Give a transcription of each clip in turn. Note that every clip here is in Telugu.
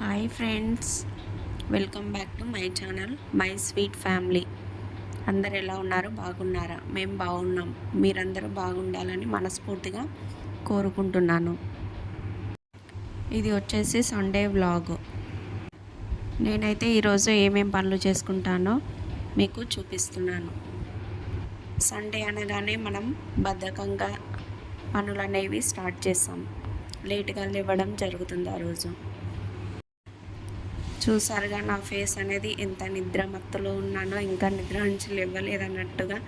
Hi friends welcome back to my channel my sweet family అందరు ఎలా ఉన్నారు? బాగున్నారా? మేము బాగున్నాం. మీరందరూ బాగుండాలని మనస్ఫూర్తిగా కోరుకుంటున్నాను. ఇది వచ్చేసి సండే వ్లాగ్ నేనైతే ఈరోజు ఏమేం పనులు చేసుకుంటానో మీకు చూపిస్తున్నాను. సండే అనగానే మనం బద్ధకంగా పనులు అనేవి స్టార్ట్ చేస్తాం. లేట్గా లేవడం జరుగుతుంది ఆ రోజు. చూసారుగా నా ఫేస్ అనేది ఎంత నిద్ర మత్తులో ఉన్నానో ఇంకా నిద్ర నుంచి లేవలేదన్నట్టుగా.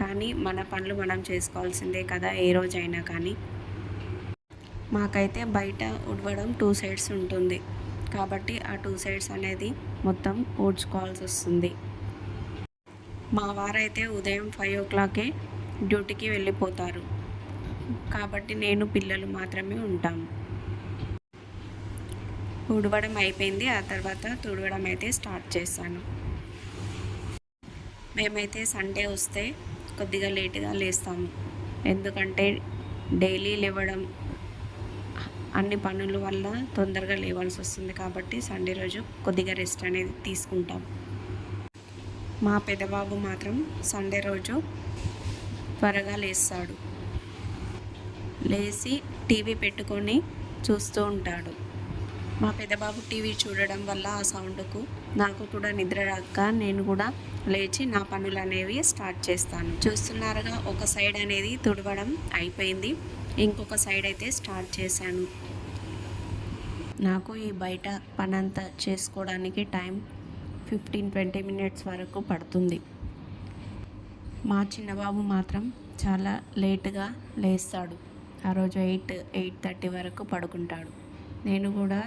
కానీ మన పనులు మనం చేసుకోవాల్సిందే కదా ఏ రోజైనా కానీ. మాకైతే బయట ఉడవడం టూ సైడ్స్ ఉంటుంది. కాబట్టి ఆ టూ సైడ్స్ అనేది మొత్తం ఊడ్చుకోవాల్సి వస్తుంది. మా వారైతే ఉదయం ఫైవ్ ఓ క్లాకే డ్యూటీకి వెళ్ళిపోతారు. కాబట్టి నేను పిల్లలు మాత్రమే ఉంటాము. ఉడవడం అయిపోయింది. ఆ తర్వాత తుడవడం అయితే స్టార్ట్ చేశాను. మేమైతే సండే వస్తే కొద్దిగా లేటుగా లేస్తాము. ఎందుకంటే డైలీ లేవడం అన్ని పనుల వల్ల తొందరగా లేవాల్సి వస్తుంది కాబట్టి సండే రోజు కొద్దిగా రెస్ట్ అనేది తీసుకుంటాం. మా పెద్దబాబు మాత్రం సండే రోజు త్వరగా లేస్తాడు. లేచి టీవీ పెట్టుకొని చూస్తూ ఉంటాడు. మా పెద్దబాబు టీవీ చూడడం వల్ల ఆ సౌండ్కు నాకు కూడా నిద్ర రాక నేను కూడా లేచి నా పనులు అనేవి స్టార్ట్ చేస్తాను. చూస్తున్నారుగా ఒక సైడ్ అనేది తుడవడం అయిపోయింది. ఇంకొక సైడ్ అయితే స్టార్ట్ చేశాను. నాకు ఈ బయట పనంతా చేసుకోవడానికి టైం ఫిఫ్టీన్ ట్వంటీ మినిట్స్ వరకు పడుతుంది. మా చిన్నబాబు మాత్రం చాలా లేటుగా లేస్తాడు. ఆ రోజు ఎయిట్ ఎయిట్ థర్టీ వరకు పడుకుంటాడు. నేను కూడా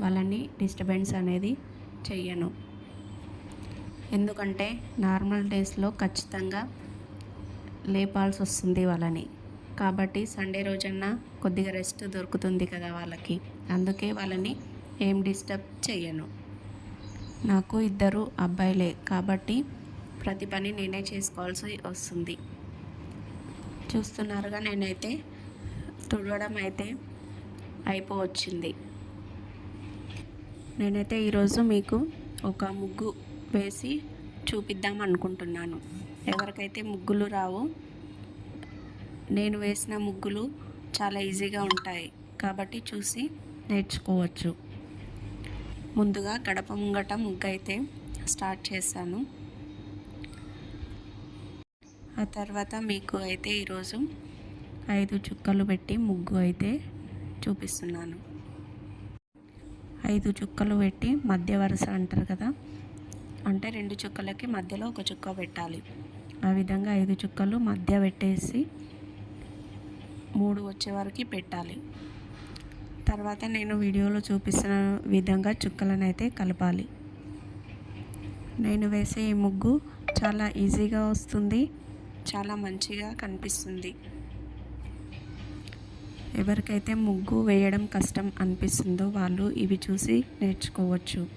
వాళ్ళని డిస్టర్బెన్స్ అనేది చెయ్యను. ఎందుకంటే నార్మల్ డేస్లో ఖచ్చితంగా లేపాల్సి వస్తుంది వాళ్ళని. కాబట్టి సండే రోజన్నా కొద్దిగా రెస్ట్ దొరుకుతుంది కదా వాళ్ళకి. అందుకే వాళ్ళని ఏం డిస్టర్బ్ చేయను నాకు ఇద్దరు అబ్బాయిలే కాబట్టి ప్రతి పని నేనే చేసుకోవాల్సి వస్తుంది. చూస్తున్నారుగా నేనైతే తుడవడం అయితే అయిపోవచ్చింది. నేనైతే ఈరోజు మీకు ఒక ముగ్గు వేసి చూపిద్దాం అనుకుంటున్నాను. ఎవరికైతే ముగ్గులు రావు నేను వేసిన ముగ్గులు చాలా ఈజీగా ఉంటాయి కాబట్టి చూసి నేర్చుకోవచ్చు. ముందుగా గడప ముంగట ముగ్గు అయితే స్టార్ట్ చేశాను. ఆ తర్వాత మీకు అయితే ఈరోజు ఐదు చుక్కలు పెట్టి ముగ్గు అయితే చూపిస్తున్నాను. ఐదు చుక్కలు పెట్టి మధ్య వరుస అంటారు కదా. అంటే రెండు చుక్కలకి మధ్యలో ఒక చుక్క పెట్టాలి. ఆ విధంగా ఐదు చుక్కలు మధ్య పెట్టేసి మూడు వచ్చే వరకు పెట్టాలి. తర్వాత నేను వీడియోలో చూపిస్తున్న విధంగా చుక్కలను అయితే కలపాలి. నేను వేసే ఈ ముగ్గు చాలా ఈజీగా వస్తుంది చాలా మంచిగా కనిపిస్తుంది. ఎవరికైతే ముగ్గు వేయడం కష్టం అనిపిస్తుందో వాళ్ళు ఇవి చూసి నేర్చుకోవచ్చు.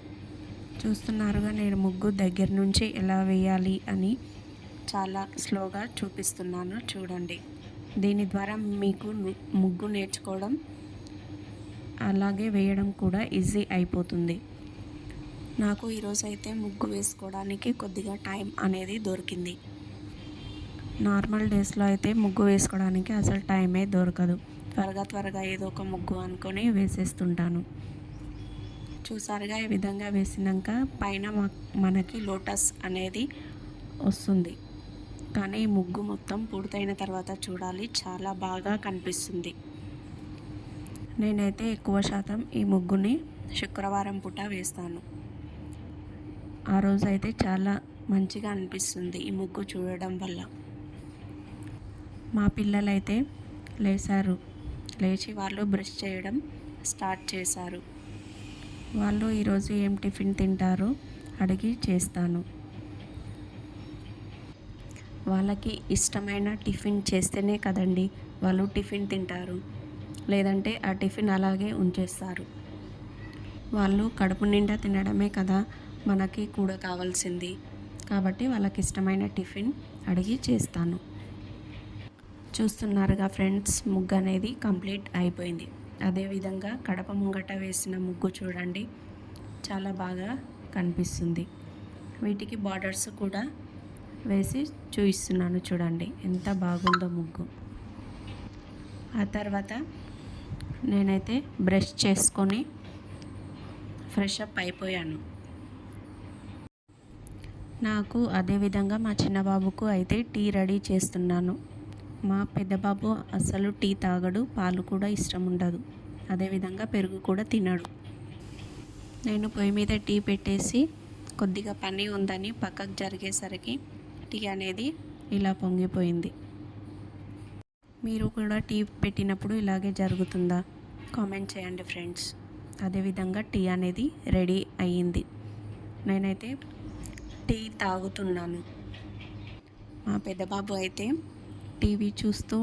చూస్తున్నారుగా నేను ముగ్గు దగ్గర నుంచి ఎలా వేయాలి అని చాలా స్లోగా చూపిస్తున్నాను చూడండి. దీని ద్వారా మీకు ముగ్గు నేర్చుకోవడం అలాగే వేయడం కూడా ఈజీ అయిపోతుంది. నాకు ఈరోజు అయితే ముగ్గు వేసుకోవడానికి కొద్దిగా టైం అనేది దొరికింది. నార్మల్ డేస్లో అయితే ముగ్గు వేసుకోవడానికి అసలు టైమే దొరకదు. త్వరగా త్వరగా ఏదో ఒక ముగ్గు అనుకొని వేసేస్తుంటాను. చూసారుగా ఈ విధంగా వేసినాక పైన మనకి లోటస్ అనేది వస్తుంది. కానీ ఈ ముగ్గు మొత్తం పూర్తయిన తర్వాత చూడాలి చాలా బాగా కనిపిస్తుంది. నేనైతే ఎక్కువ శాతం ఈ ముగ్గుని శుక్రవారం పూట వేస్తాను. ఆ రోజు అయితే చాలా మంచిగా అనిపిస్తుంది ఈ ముగ్గు చూడడం వల్ల. మా పిల్లలైతే లేసారు. లేచి వాళ్ళు బ్రష్ చేయడం స్టార్ట్ చేశారు. వాళ్ళు ఈరోజు ఏం టిఫిన్ తింటారో అడిగి చేస్తాను. వాళ్ళకి ఇష్టమైన టిఫిన్ చేస్తేనే కదండి వాళ్ళు టిఫిన్ తింటారు. లేదంటే ఆ టిఫిన్ అలాగే ఉంచేస్తారు. వాళ్ళు కడుపు నిండా తినడమే కదా మనకి కూడా కావాల్సింది. కాబట్టి వాళ్ళకి ఇష్టమైన టిఫిన్ అడిగి చేస్తాను. చూస్తున్నారుగా ఫ్రెండ్స్ ముగ్గు అనేది కంప్లీట్ అయిపోయింది. అదేవిధంగా కడప ముంగట వేసిన ముగ్గు చూడండి చాలా బాగా కనిపిస్తుంది. వీటికి బార్డర్స్ కూడా వేసి చూపిస్తున్నాను చూడండి ఎంత బాగుందో ముగ్గు. ఆ తర్వాత నేనైతే బ్రష్ చేసుకొని ఫ్రెష్ అప్ అయిపోయాను. నాకు అదేవిధంగా మా చిన్న బాబుకు అయితే టీ రెడీ చేస్తున్నాను. మా పెద్దబాబు అసలు టీ తాగడు పాలు కూడా ఇష్టం ఉండదు అదేవిధంగా పెరుగు కూడా తినడు. నేను పొయ్యి మీద టీ పెట్టేసి కొద్దిగా పని ఉందని పక్కకు జరిగేసరికి టీ అనేది ఇలా పొంగిపోయింది. మీరు కూడా టీ పెట్టినప్పుడు ఇలాగే జరుగుతుందా? కామెంట్ చేయండి ఫ్రెండ్స్. అదేవిధంగా టీ అనేది రెడీ అయ్యింది. నేనైతే టీ తాగుతున్నాను. మా పెద్దబాబు అయితే టీవీ చూస్తూ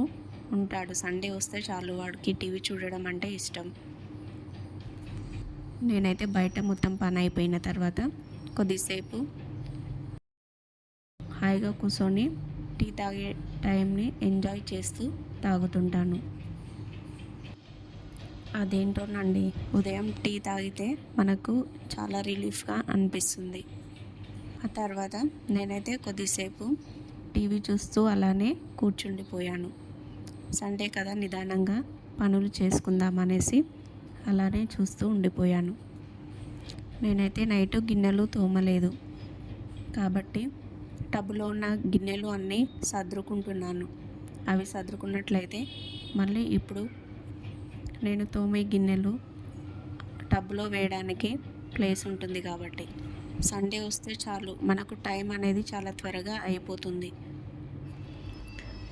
ఉంటాడు. సండే వస్తే చాలు వాడికి టీవీ చూడడం అంటే ఇష్టం. నేనైతే బయట మొత్తం పని అయిపోయిన తర్వాత కొద్దిసేపు హాయిగా కూర్చొని టీ తాగే టైంని ఎంజాయ్ చేస్తూ తాగుతుంటాను. అదేంటోనండి ఉదయం టీ తాగితే మనకు చాలా రిలీఫ్గా అనిపిస్తుంది. ఆ తర్వాత నేనైతే కొద్దిసేపు టీవీ చూస్తూ అలానే కూర్చుండిపోయాను. సండే కదా నిదానంగా పనులు చేసుకుందాం అనేసి అలానే చూస్తూ ఉండిపోయాను. నేనైతే నైట్ గిన్నెలు తోమలేదు. కాబట్టి టబ్లో ఉన్న గిన్నెలు అన్నీ సర్దుకుంటున్నాను. అవి సర్దుకున్నట్లయితే మళ్ళీ ఇప్పుడు నేను తోమే గిన్నెలు టబ్లో వేయడానికి ప్లేస్ ఉంటుంది కాబట్టి. సండే వస్తే చాలు. మనకు టైం అనేది చాలా త్వరగా అయిపోతుంది.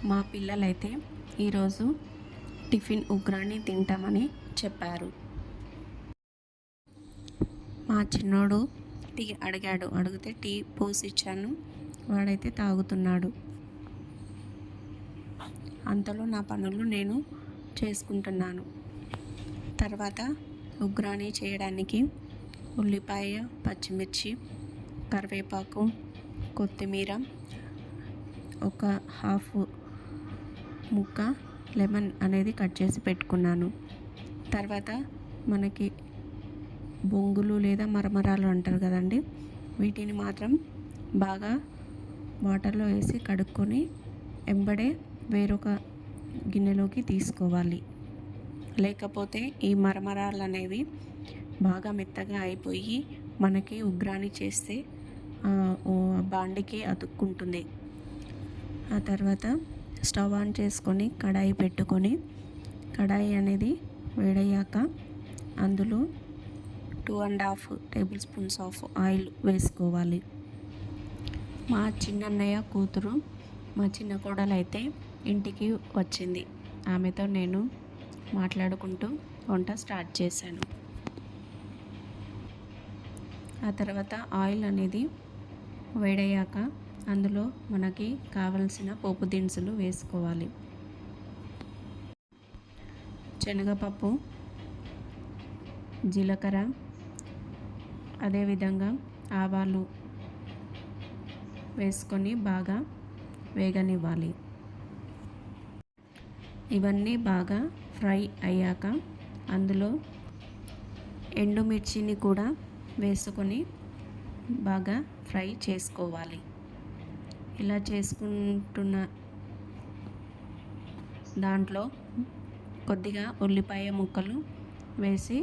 మా పిల్లలైతే ఈరోజు టిఫిన్ ఉగ్రాన్ని తింటామని చెప్పారు. మా చిన్నోడు టీ అడిగాడు. అడిగితే టీ పోసి ఇచ్చాను వాడైతే తాగుతున్నాడు. అంతలో నా పనులు నేను చేసుకుంటున్నాను. తర్వాత ఉగ్రాని చేయడానికి ఉల్లిపాయ పచ్చిమిర్చి కరివేపాకు కొత్తిమీర ఒక హాఫ్ ముక్క లెమన్ అనేది కట్ చేసి పెట్టుకున్నాను. తర్వాత మనకి బొంగులు లేదా మరమరాలు అంటారు కదండి వీటిని మాత్రం బాగా వాటర్లో వేసి కడుక్కొని ఎంబడే వేరొక గిన్నెలోకి తీసుకోవాలి. లేకపోతే ఈ మరమరాలు అనేవి బాగా మెత్తగా అయిపోయి మనకి ఉగ్రాని చేస్తే బాండికి అతుక్కుంటుంది. ఆ తర్వాత స్టవ్ ఆన్ చేసుకొని కడాయి పెట్టుకొని కడాయి అనేది వేడయ్యాక అందులో two and half tablespoons of oil వేసుకోవాలి. మా చిన్నన్నయ్య కూతురు మా చిన్న కోడలైతే ఇంటికి వచ్చింది. ఆమెతో నేను మాట్లాడుకుంటూ వంట స్టార్ట్ చేశాను. ఆ తర్వాత ఆయిల్ అనేది వేడయ్యాక అందులో మనకి కావలసిన పోపు దినుసులు వేసుకోవాలి. శనగపప్పు జీలకర్ర అదేవిధంగా ఆవాలు వేసుకొని బాగా వేగనివ్వాలి. ఇవన్నీ బాగా ఫ్రై అయ్యాక అందులో ఎండుమిర్చిని కూడా వేసుకొని బాగా ఫ్రై చేసుకోవాలి. ఇలా చేసుకుంటున్న దాంట్లో కొద్దిగా ఉల్లిపాయ ముక్కలు వేసి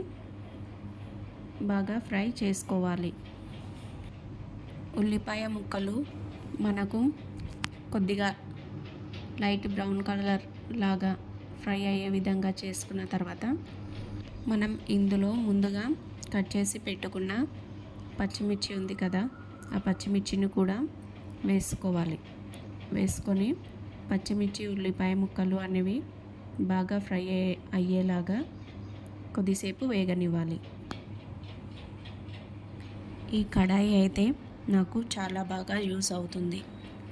బాగా ఫ్రై చేసుకోవాలి. ఉల్లిపాయ ముక్కలు మనకు కొద్దిగా లైట్ బ్రౌన్ కలర్ లాగా ఫ్రై అయ్యే విధంగా చేసుకున్న తర్వాత మనం ఇందులో ముందుగా కట్ చేసి పెట్టుకున్న పచ్చిమిర్చి ఉంది కదా ఆ పచ్చిమిర్చిని కూడా వేసుకోవాలి. వేసుకొని పచ్చిమిర్చి ఉల్లిపాయ ముక్కలు అనేవి బాగా ఫ్రై అయ్యేలాగా కొద్దిసేపు వేగనివ్వాలి. ఈ కడాయి అయితే నాకు చాలా బాగా యూస్ అవుతుంది.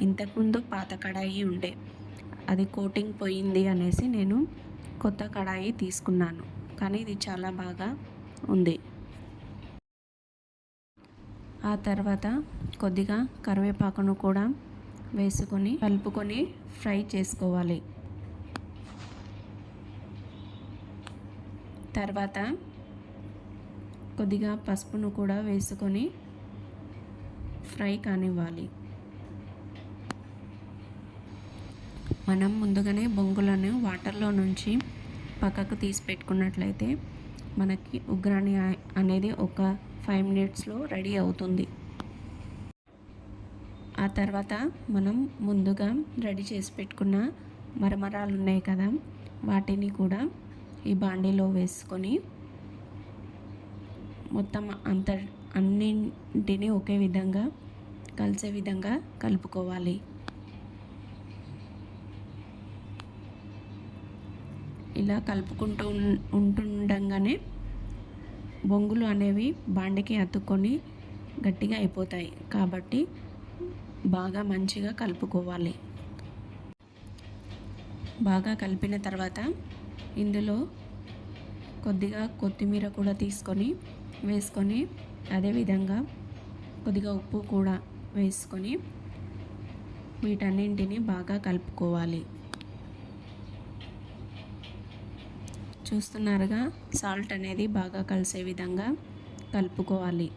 ఇంతకుముందు పాత కడాయి ఉండే. అది కోటింగ్ పోయింది అనేసి నేను కొత్త కడాయి తీసుకున్నాను. కానీ ఇది చాలా బాగా ఉంది. ఆ తర్వాత కొద్దిగా కరివేపాకును కూడా వేసుకొని కలుపుకొని ఫ్రై చేసుకోవాలి. తర్వాత కొద్దిగా పసుపును కూడా వేసుకొని ఫ్రై కానివ్వాలి. మనం ముందుగానే బొంగులను వాటర్లో నుంచి పక్కకు తీసి పెట్టుకున్నట్లయితే మనకి ఉగ్రాణి అనేది ఒక ఫైవ్ మినిట్స్లో రెడీ అవుతుంది. ఆ తర్వాత మనం ముందుగా రెడీ చేసి పెట్టుకున్న మరమరాలు ఉన్నాయి కదా వాటిని కూడా ఈ బాండీలో వేసుకొని మొత్తం అంత అన్నింటినీ ఒకే విధంగా కలిసే విధంగా కలుపుకోవాలి. ఇలా కలుపుకుంటూ ఉంటుండగానే బొంగులు అనేవి బాండికి అతుక్కొని గట్టిగా అయిపోతాయి కాబట్టి బాగా మంచిగా కలుపుకోవాలి. బాగా కలిపిన తర్వాత ఇందులో కొద్దిగా కొత్తిమీర కూడా తీసుకొని వేసుకొని అదేవిధంగా కొద్దిగా ఉప్పు కూడా వేసుకొని వీటన్నింటిని బాగా కలుపుకోవాలి. చూస్తున్నారుగా సాల్ట్ అనేది బాగా కలిసే విధంగా కలుపుకోవాలి.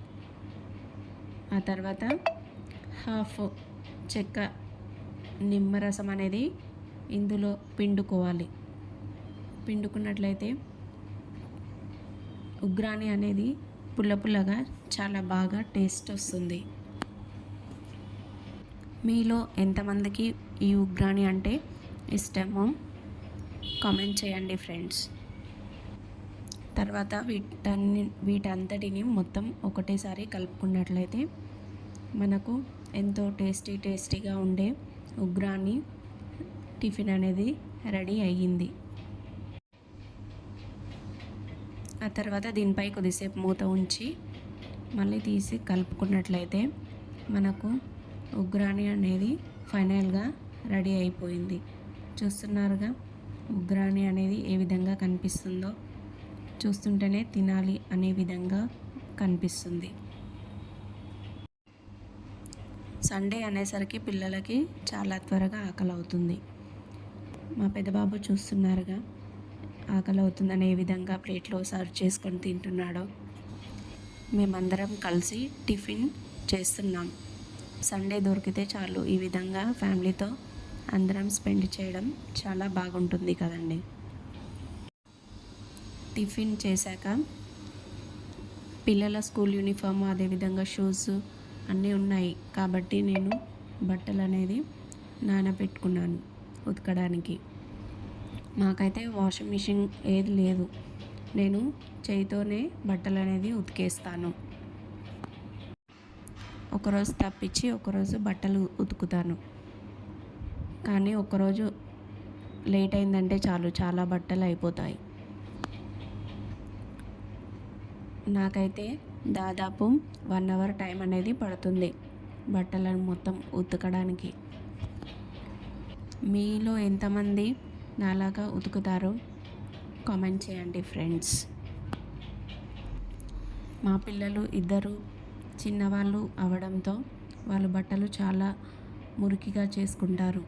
ఆ తర్వాత హాఫ్ చెక్క నిమ్మరసం అనేది ఇందులో పిండుకోవాలి. పిండుకున్నట్లయితే ఉగ్రాణి అనేది పుల్ల పుల్లగా చాలా బాగా టేస్ట్ వస్తుంది. మీలో ఎంతమందికి ఈ ఉగ్రాణి అంటే ఇష్టమో కామెంట్ చేయండి ఫ్రెండ్స్. తర్వాత వీటన్ని వీటంతటిని మొత్తం ఒకటేసారి కలుపుకున్నట్లయితే మనకు ఎంతో టేస్టీ టేస్టీగా ఉండే ఉగ్రాని టిఫిన్ అనేది రెడీ అయ్యింది. ఆ తర్వాత దీనిపై కొద్దిసేపు మూత ఉంచి మళ్ళీ తీసి కలుపుకున్నట్లయితే మనకు ఉగ్రాని అనేది ఫైనల్గా రెడీ అయిపోయింది. చూస్తున్నారుగా ఉగ్రాని అనేది ఏ విధంగా కనిపిస్తుందో. చూస్తుంటేనే తినాలి అనే విధంగా కనిపిస్తుంది. సండే అనేసరికి పిల్లలకి చాలా త్వరగా ఆకలి అవుతుంది మా పెద్దబాబు చూస్తున్నారుగా ఆకలి అవుతుందనే విధంగా ప్లేట్లో సర్వ్ చేసుకొని తింటున్నాడో. మేమందరం కలిసి టిఫిన్ చేస్తున్నాం. సండే దొరికితే చాలు ఈ విధంగా ఫ్యామిలీతో అందరం స్పెండ్ చేయడం చాలా బాగుంటుంది కదండి. టిఫిన్ చేశాక పిల్లల స్కూల్ యూనిఫామ్ అదేవిధంగా షూస్ అన్నీ ఉన్నాయి. కాబట్టి నేను బట్టలు అనేది నానబెట్టుకున్నాను ఉతకడానికి. మాకైతే వాషింగ్ మిషన్ ఏది లేదు. నేను చేయితోనే బట్టలు అనేది ఉతికేస్తాను. ఒకరోజు తప్పించి ఒకరోజు బట్టలు ఉతుకుతాను. కానీ ఒకరోజు లేట్ అయిందంటే చాలు చాలా బట్టలు అయిపోతాయి. నాకైతే దాదాపు వన్ అవర్ టైం అనేది పడుతుంది బట్టలను మొత్తం ఉతకడానికి. మీలో ఎంతమంది నాలాగా ఉతుకుతారో కామెంట్ చేయండి ఫ్రెండ్స్. మా పిల్లలు ఇద్దరు చిన్నవాళ్ళు అవడంతో వాళ్ళ బట్టలు చాలా మురికిగా చేసుకుంటారు.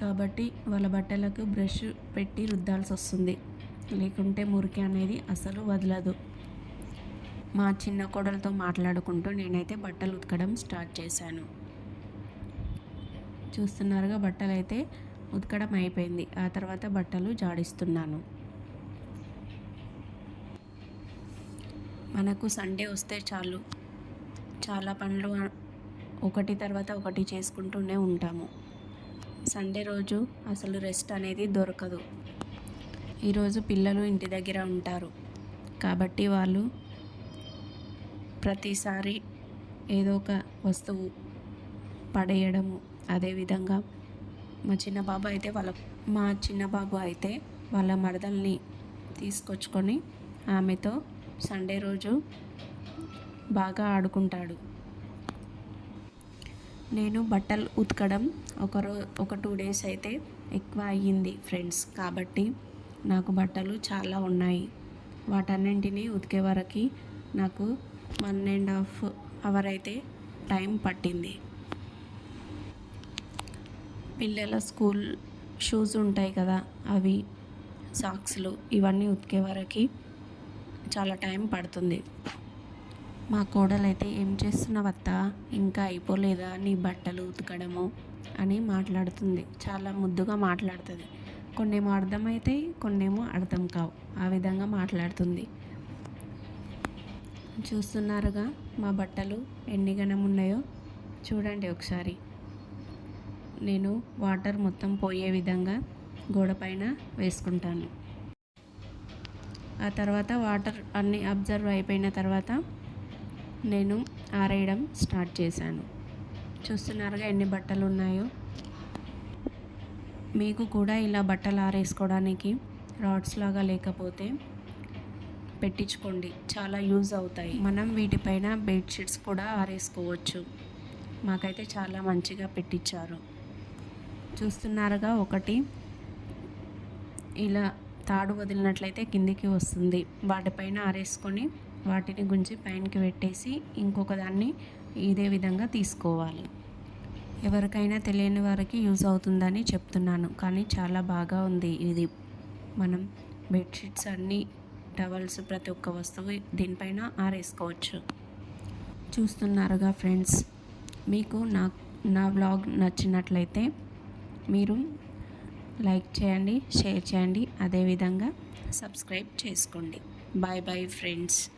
కాబట్టి వాళ్ళ బట్టలకు బ్రష్ పెట్టి రుద్దాల్సి వస్తుంది లేకుంటే మురికి అనేది అసలు వదలదు. మా చిన్న కోడలతో మాట్లాడుకుంటూ నేనైతే బట్టలు ఉతకడం స్టార్ట్ చేశాను. చూస్తున్నారుగా బట్టలు అయితే ఉతకడం అయిపోయింది. ఆ తర్వాత బట్టలు జాడిస్తున్నాను. మనకు సండే వస్తే చాలు. చాలా పనులు ఒకటి తర్వాత ఒకటి చేసుకుంటూనే ఉంటాము. సండే రోజు అసలు రెస్ట్ అనేది దొరకదు. ఈరోజు పిల్లలు ఇంటి దగ్గర ఉంటారు. కాబట్టి వాళ్ళు ప్రతిసారి ఏదో ఒక వస్తువు పడేయడము. అదేవిధంగా మా చిన్న బాబు అయితే వాళ్ళ మా చిన్న బాబు అయితే వాళ్ళ మరదల్ని తీసుకొచ్చుకొని ఆమెతో సండే రోజు బాగా ఆడుకుంటాడు. నేను బట్టలు ఉతకడం ఒకరో ఒక టూ డేస్ అయితే ఎక్కువ అయ్యింది ఫ్రెండ్స్. కాబట్టి నాకు బట్టలు చాలా ఉన్నాయి. వాటన్నింటినీ ఉతికే వరకు నాకు వన్ అండ్ హాఫ్ అవర్ అయితే టైం పట్టింది. పిల్లల స్కూల్ షూస్ ఉంటాయి కదా అవి సాక్స్లు ఇవన్నీ ఉతికే వరకు చాలా టైం పడుతుంది. మా కోడలైతే ఏం చేస్తున్నావత్త ఇంకా అయిపోలేదా నీ బట్టలు ఉతకడము? అని మాట్లాడుతుంది. చాలా ముద్దుగా మాట్లాడుతుంది. కొన్నేమో అర్థమవుతాయి కొన్నేమో అర్థం కావు. ఆ విధంగా మాట్లాడుతుంది. చూస్తున్నారుగా మా బట్టలు ఎన్ని గణం ఉన్నాయో? చూడండి ఒకసారి. నేను వాటర్ మొత్తం పోయే విధంగా గోడ పైన వేసుకుంటాను. ఆ తర్వాత వాటర్ అన్నీ అబ్జర్వ్ అయిపోయిన తర్వాత నేను ఆరేయడం స్టార్ట్ చేశాను. చూస్తున్నారుగా ఎన్ని బట్టలు ఉన్నాయో? మీకు కూడా ఇలా బట్టలు ఆరేసుకోవడానికి రాడ్స్ లాగా లేకపోతే పెట్టించుకోండి. చాలా యూజ్ అవుతాయి. మనం వీటిపైన బెడ్షీట్స్ కూడా ఆరేసుకోవచ్చు. మాకైతే చాలా మంచిగా పెట్టించారు. చూస్తున్నారుగా ఒకటి ఇలా తాడు వదిలినట్లయితే కిందికి వస్తుంది. వాటిపైన ఆరేసుకొని వాటిని గుంజి పైనకి పెట్టేసి ఇంకొక దాన్ని ఇదే విధంగా తీసుకోవాలి. ఎవరికైనా తెలియని వారికి యూజ్ అవుతుందని చెప్తున్నాను. కానీ చాలా బాగా ఉంది ఇది. మనం బెడ్షీట్స్ అన్నీ టవల్స్ ప్రతి ఒక్క వస్తువు దీనిపైన ఆరేసుకోవచ్చు. చూస్తున్నారుగా ఫ్రెండ్స్ మీకు నా నా వ్లాగ్ నచ్చినట్లయితే మీరు లైక్ చేయండి షేర్ చేయండి. అదేవిధంగా సబ్స్క్రైబ్ చేసుకోండి. Bye bye friends.